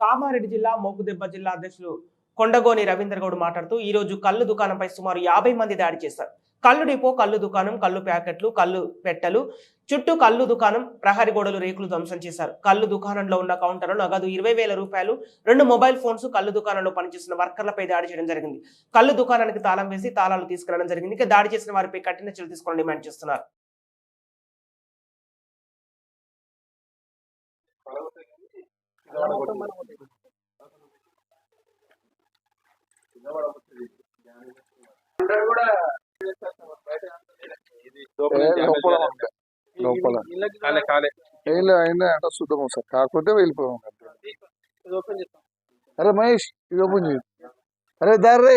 కామారెడ్డి జిల్లా మోకుదెబ్బ జిల్లా అధ్యక్షులు కొండగోని రవీంద్ర గౌడ్ మాట్లాడుతూ ఈ రోజు కళ్ళు దుకాణంపై సుమారు యాభై మంది దాడి చేశారు. కళ్ళు డిపో కళ్ళు దుకాణం కళ్ళు ప్యాకెట్లు కళ్ళు పెట్టెలు చుట్టూ కళ్ళు దుకాణం ప్రహరి గోడలు రేకులు ధ్వంసం చేశారు. కళ్ళు దుకాణంలో ఉన్న కౌంటర్ నగదు ఇరవై వేల రూపాయలు రెండు మొబైల్ ఫోన్స్ కళ్ళు దుకాణంలో పనిచేస్తున్న వర్కర్లపై దాడి చేయడం జరిగింది. కళ్ళు దుకాణానికి తాళం వేసి తాళాలు తీసుకెళ్ళడం జరిగింది. ఇక దాడి చేసిన వారిపై కఠిన చర్యలు తీసుకోవాలని డిమాండ్ చేస్తున్నారు. లోపల ఉంటాయి. లోపల ఏం అయినా అంటే శుద్ధం సార్ కాకపోతే వెళ్ళిపోయాం. అరే మహేష్ ఇది ఓపెన్ చేయి అరే దారి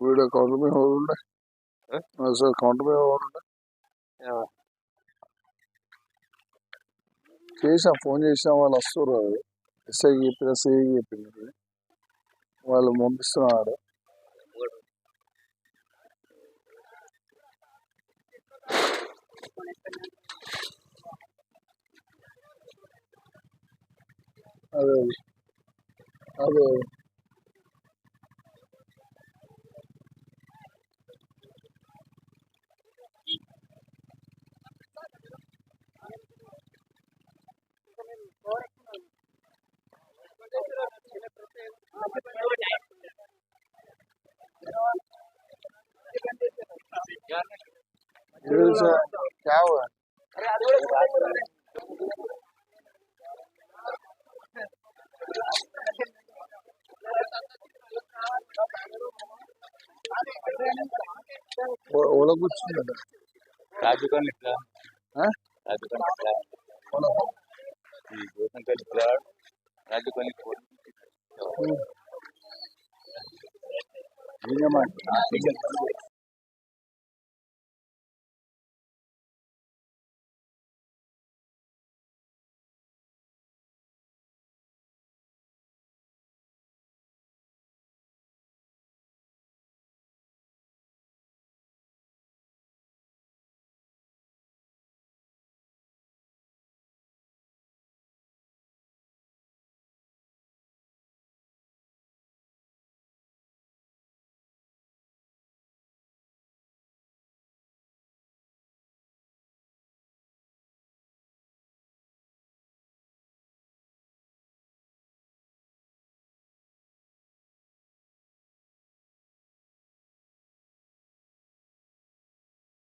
వీడియో కౌంటర్ మీద ఎవరు ఉండే కౌంటర్ మీద ఎవరు ఉండే చేసాం ఫోన్ చేసినా వాళ్ళు వస్తారు ఎస్ఐ చెప్పిన సిఐ చెప్పింది. వాళ్ళు పంపిస్తున్నారు అదే అదే. ग्रिल क्या हुआ वो लोग कुछ राजू का निकला हाँ? राजू का निकला गोतम का निकला राजू का निकला